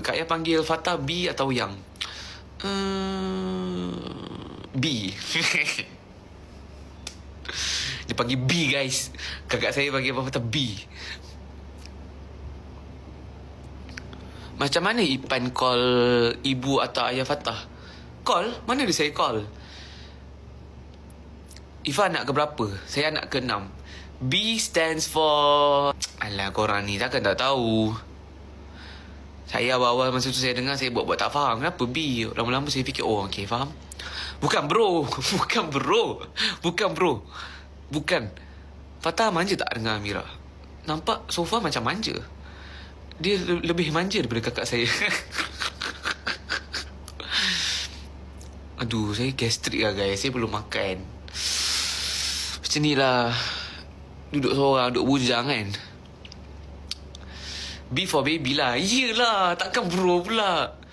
Kak Ayah panggil Fatah B atau Yang? Uh, B. Dia panggil B guys. Kakak saya panggil apa Fatah B. Macam mana Ipan call ibu atau ayah Fatah? Call? Mana dia saya call? Ifa anak ke berapa? Saya anak ke enam. B stands for... Alah korang ni takkan tak tahu. Saya awal-awal masa tu saya dengar saya buat-buat tak faham. Kenapa B? Lama-lama saya fikir oh okay faham. Bukan bro. Bukan bro. Bukan bro. Bukan. Fatah manja tak dengar Amira? Nampak sofa macam manja. Dia le- lebih manja daripada kakak saya. Aduh, saya gastrik lah guys. Saya belum makan. Macam ni lah. Duduk seorang, duduk bujang kan. B for baby lah. Yelah, takkan bro pula.